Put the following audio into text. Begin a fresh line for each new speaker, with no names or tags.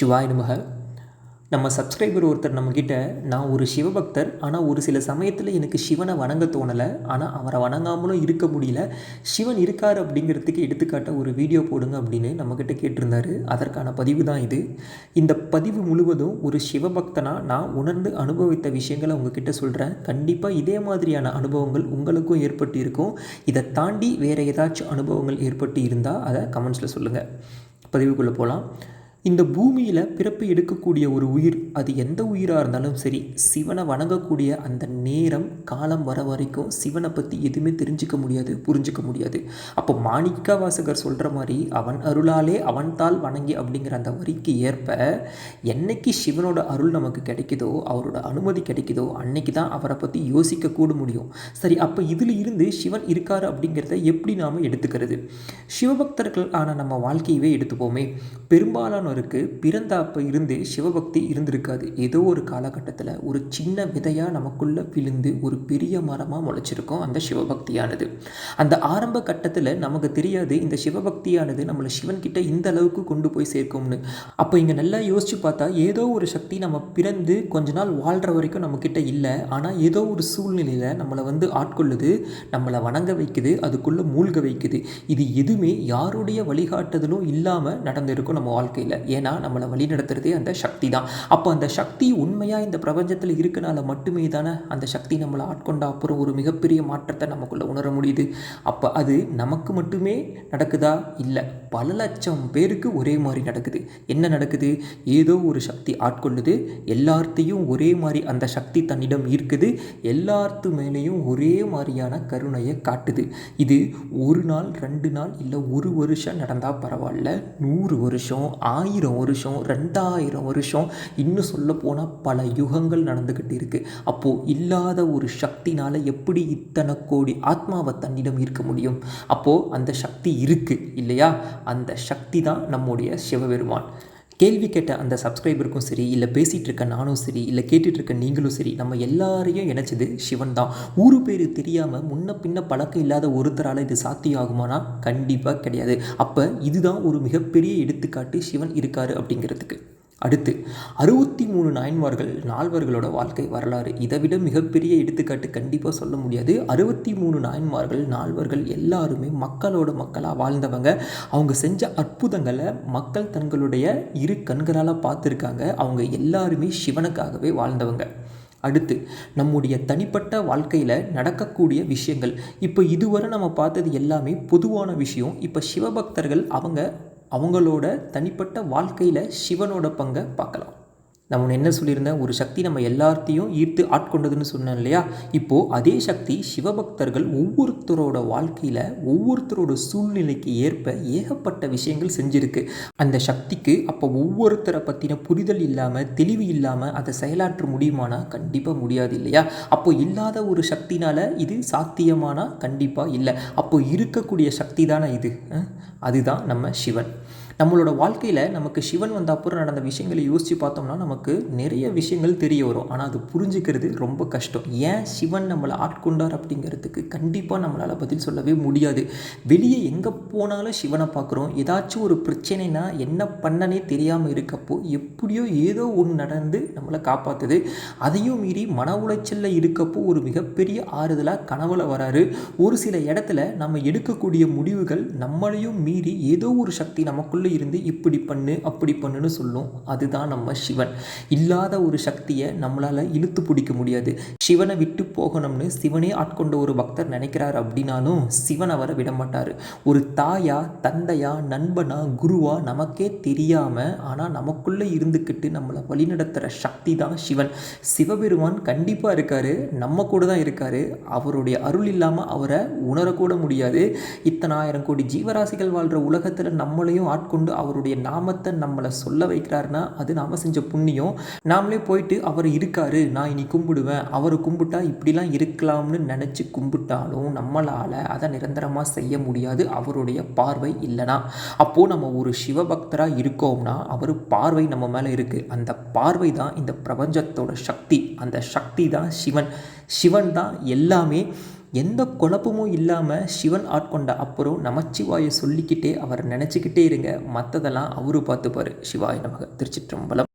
சிவாய் நமக. நம்ம சப்ஸ்கிரைபர் ஒருத்தர் நம்மக்கிட்ட நான் ஒரு சிவபக்தர் ஆனால் ஒரு சில சமயத்தில் எனக்கு சிவனை வணங்க தோணலை ஆனால் அவரை வணங்காமலும் இருக்க முடியல. சிவன் இருக்கார் அப்படிங்கிறதுக்கு எடுத்துக்காட்ட ஒரு வீடியோ போடுங்க அப்படின்னு நம்மக்கிட்ட கேட்டிருந்தாரு. அதற்கான பதிவு தான் இது. இந்த பதிவு முழுவதும் ஒரு சிவபக்தனாக நான் உணர்ந்து அனுபவித்த விஷயங்களை உங்ககிட்ட சொல்கிறேன் கண்டிப்பாக இதே மாதிரியான அனுபவங்கள் உங்களுக்கும் ஏற்பட்டு இருக்கும் இதை தாண்டி வேறு ஏதாச்சும் அனுபவங்கள் ஏற்பட்டு இருந்தால் அதை கமெண்ட்ஸில் சொல்லுங்கள் பதிவுக்குள்ளே போகலாம் இந்த பூமியில் பிறப்பு எடுக்கக்கூடிய ஒரு உயிர் அது எந்த உயிராக இருந்தாலும் சரி சிவனை வணங்கக்கூடிய அந்த நேரம் காலம் வர வரைக்கும் சிவனை பற்றி எதுவுமே தெரிஞ்சுக்க முடியாது புரிஞ்சுக்க முடியாது. அப்போ மாணிக்க வாசகர் சொல்கிற மாதிரி அவன் அருளாலே அவன் தாள் வணங்கி அப்படிங்கிற அந்த வரிக்கு ஏற்ப என்னைக்கு சிவனோட அருள் நமக்கு கிடைக்குதோ அவரோட அனுமதி கிடைக்குதோ அன்னைக்கு தான் அவரை பற்றி யோசிக்க கூட முடியும். சரி அப்போ இதில் இருந்து சிவன் இருக்கார் அப்படிங்கிறத எப்படி நாம் எடுத்துக்கிறது? சிவபக்தர்கள் ஆன நம்ம வாழ்க்கையவே எடுத்துப்போமே. பெரும்பாலான மாணவருக்கு பிறந்த அப்போ இருந்து சிவபக்தி இருந்திருக்காது. ஏதோ ஒரு காலகட்டத்தில் ஒரு சின்ன விதையாக நமக்குள்ளே விழுந்து ஒரு பெரிய மரமாக முளைச்சிருக்கும் அந்த சிவபக்தியானது. அந்த ஆரம்ப கட்டத்தில் நமக்கு தெரியாது இந்த சிவபக்தியானது நம்மளை சிவன்கிட்ட இந்த அளவுக்கு கொண்டு போய் சேர்க்கும்னு. அப்போ இங்கே நல்லா யோசித்து பார்த்தா ஏதோ ஒரு சக்தி நம்ம பிறந்து கொஞ்ச நாள் வாழ்கிற வரைக்கும் நம்மக்கிட்ட இல்லை. ஆனால் ஏதோ ஒரு சூழ்நிலையில் நம்மளை வந்து ஆட்கொள்ளுது நம்மளை வணங்க வைக்குது அதுக்குள்ளே மூழ்க வைக்குது. இது எதுவுமே யாருடைய வழிகாட்டுதலும் இல்லாமல் நடந்திருக்கும் நம்ம வாழ்க்கையில். ஏன்னா நம்மளை வழி நடத்துகிறதே அந்த சக்தி தான் அப்போ அந்த சக்தி உண்மையாக இந்த பிரபஞ்சத்தில் இருக்கனால மட்டுமே தானே அந்த சக்தி நம்மளை ஆட்கொண்ட அப்புறம் ஒரு மிகப்பெரிய மாற்றத்தை நமக்குள்ளே உணர முடியுது. அப்போ அது நமக்கு மட்டுமே நடக்குதா? இல்லை பல லட்சம் பேருக்கு ஒரே மாதிரி நடக்குது. என்ன நடக்குது? ஏதோ ஒரு சக்தி ஆட்கொள்ளுது. எல்லார்த்தையும் ஒரே மாதிரி அந்த சக்தி தன்னிடம் இருக்குது எல்லார்த்து மேலேயும் ஒரே மாதிரியான கருணையை காட்டுது. இது ஒரு நாள் ரெண்டு நாள் இல்லை ஒரு வருஷம் நடந்தால் பரவாயில்ல. நூறு வருஷம் ஆயிரம் வருஷம் ரெண்டாயிரம் வருஷம் இன்னும் சொல்ல போனால் பல யுகங்கள் நடந்துக்கிட்டு இருக்குது அப்போது இல்லாத ஒரு சக்தினால் எப்படி இத்தனை கோடி ஆத்மாவை தன்னிடம் இருக்க முடியும்? அப்போது அந்த சக்தி இருக்குது இல்லையா? அந்த சக்தி தான் நம்முடைய சிவபெருமான். கேள்வி கேட்ட அந்த சப்ஸ்கிரைபருக்கும் சரி இல்லை பேசிகிட்டு இருக்க நானும் சரி இல்லை கேட்டுட்டு இருக்க நீங்களும் சரி நம்ம எல்லாரையும் இணைச்சது சிவன் தான். ஊரு பேர் தெரியாமல் முன்ன பின்ன பழக்கம் இல்லாத ஒருத்தரால் இது சாத்தியமாகுமானா? கண்டிப்பாக கிடையாது. அப்போ இதுதான் ஒரு மிகப்பெரிய எடுத்துக்காட்டு சிவன் இருக்காரு அப்படிங்கிறதுக்கு. அடுத்து அறுபத்தி மூணு நாயன்மார்கள் நால்வர்களோட வாழ்க்கை வரலாறு. இதை விட மிகப்பெரிய எடுத்துக்காட்டு கண்டிப்பாக சொல்ல முடியாது. அறுபத்தி மூணு நாயன்மார்கள் நால்வர்கள் எல்லாருமே மக்களோட மக்களாக வாழ்ந்தவங்க. அவங்க செஞ்ச அற்புதங்களை மக்கள் தங்களுடைய இரு கண்களால் பார்த்துருக்காங்க. அவங்க எல்லாருமே சிவனுக்காகவே வாழ்ந்தவங்க. அடுத்து நம்முடைய தனிப்பட்ட வாழ்க்கையில் நடக்கக்கூடிய விஷயங்கள். இப்போ இதுவரை நம்ம பார்த்தது எல்லாமே பொதுவான விஷயம். இப்போ சிவபக்தர்கள் அவங்க அவங்களோட தனிப்பட்ட வாழ்க்கையில் சிவனோட பங்கை பார்க்கலாம். நான் ஒன்று என்ன சொல்லியிருந்தேன்? ஒரு சக்தி நம்ம எல்லாத்தையும் ஈர்த்து ஆட்கொண்டதுன்னு சொன்னேன் இல்லையா? இப்போது அதே சக்தி சிவபக்தர்கள் ஒவ்வொருத்தரோட வாழ்க்கையில் ஒவ்வொருத்தரோட சூழ்நிலைக்கு ஏற்ப ஏகப்பட்ட விஷயங்கள் செஞ்சுருக்கு. அந்த சக்திக்கு அப்போ ஒவ்வொருத்தரை பற்றின புரிதல் இல்லாமல் தெளிவு இல்லாமல் அதை செயலாற்ற முடியுமானா? கண்டிப்பாக முடியாது இல்லையா? அப்போ இல்லாத ஒரு சக்தினால் இது சாத்தியமானா? கண்டிப்பாக இல்லை. அப்போ இருக்கக்கூடிய சக்தி தானே இது. அதுதான் நம்ம சிவன். நம்மளோட வாழ்க்கையில் நமக்கு சிவன் வந்த அப்புறம் நடந்த விஷயங்களை யோசித்து பார்த்தோம்னா நமக்கு நிறைய விஷயங்கள் தெரிய வரும். ஆனால் அது புரிஞ்சுக்கிறது ரொம்ப கஷ்டம். ஏன் சிவன் நம்மளை ஆட்கொண்டார் அப்படிங்கிறதுக்கு கண்டிப்பாக நம்மளால் பதில் சொல்லவே முடியாது. வெளியே எங்கே போனாலும் சிவனை பார்க்குறோம். ஏதாச்சும் ஒரு பிரச்சனைனா என்ன பண்ணனே தெரியாமல் இருக்கப்போ எப்படியோ ஏதோ ஒன்று நடந்து நம்மளை காப்பாற்றுது அதையும் மீறி மன உளைச்சலில் இருக்கப்போ ஒரு மிகப்பெரிய ஆறுதலாக கனவுல வராரு. ஒரு சில இடத்துல நம்ம எடுக்கக்கூடிய முடிவுகள் நம்மளையும் மீறி ஏதோ ஒரு சக்தி நமக்குள்ளே இருந்து இப்படி பண்ணு அப்படி பண்ணுன்னு சொல்லும். அதுதான் நம்ம சிவன். இல்லாத ஒரு சக்தியை நம்மளால் இழுத்து பிடிக்க முடியாது. சிவனை விட்டு போகணும்னு சிவனே ஆட்கொண்ட ஒரு பக்தர் நினைக்கிறார் அப்படின்னாலும் சிவன் அவரை விட மாட்டார். ஒரு தாயா தந்தையா நண்பனா குருவா நமக்கே தெரியாமல் ஆனால் நமக்குள்ளே இருந்துக்கிட்டு நம்மளை வழிநடத்துகிற சக்தி தான் சிவன். சிவபெருமான் கண்டிப்பாக இருக்கார். நம்ம கூட தான் இருக்கார். அவருடைய அருள் இல்லாமல் அவரை உணரக்கூட முடியாது. இத்தனாயிரம் கோடி ஜீவராசிகள் வாழ்கிற உலகத்தில் நம்மளையும் ஆட்கொண்டு கொண்டு அவருடைய நாமத்தை நம்மளை சொல்ல வைக்கிறாருன்னா அது நாம் செஞ்ச புண்ணியம். நாமளே போயிட்டு அவர் இருக்காரு நான் இனி கும்பிடுவேன். அவர் கும்பிட்டா இப்படிலாம் இருக்கலாம்னு நினச்சி கும்பிட்டாலும் நம்மளால் அதை நிரந்தரமாக செய்ய முடியாது. அவருடைய பார்வை இல்லைனா. அப்போது நம்ம ஒரு சிவபக்தராக இருக்கோம்னா அவர் பார்வை நம்ம மேலே இருக்குது அந்த பார்வை தான் இந்த பிரபஞ்சத்தோட சக்தி. அந்த சக்தி தான் சிவன். சிவன் தான் எல்லாமே எந்த குழப்பமும் இல்லாமல் சிவன் ஆட்கொண்ட அப்புறம் நமச்சிவாயை சொல்லிக்கிட்டே அவர் நினச்சிக்கிட்டே இருங்க. மற்றதெல்லாம் அவரு பார்த்துப்பார். சிவாய நமக. திருச்சிற்றம்பலம்.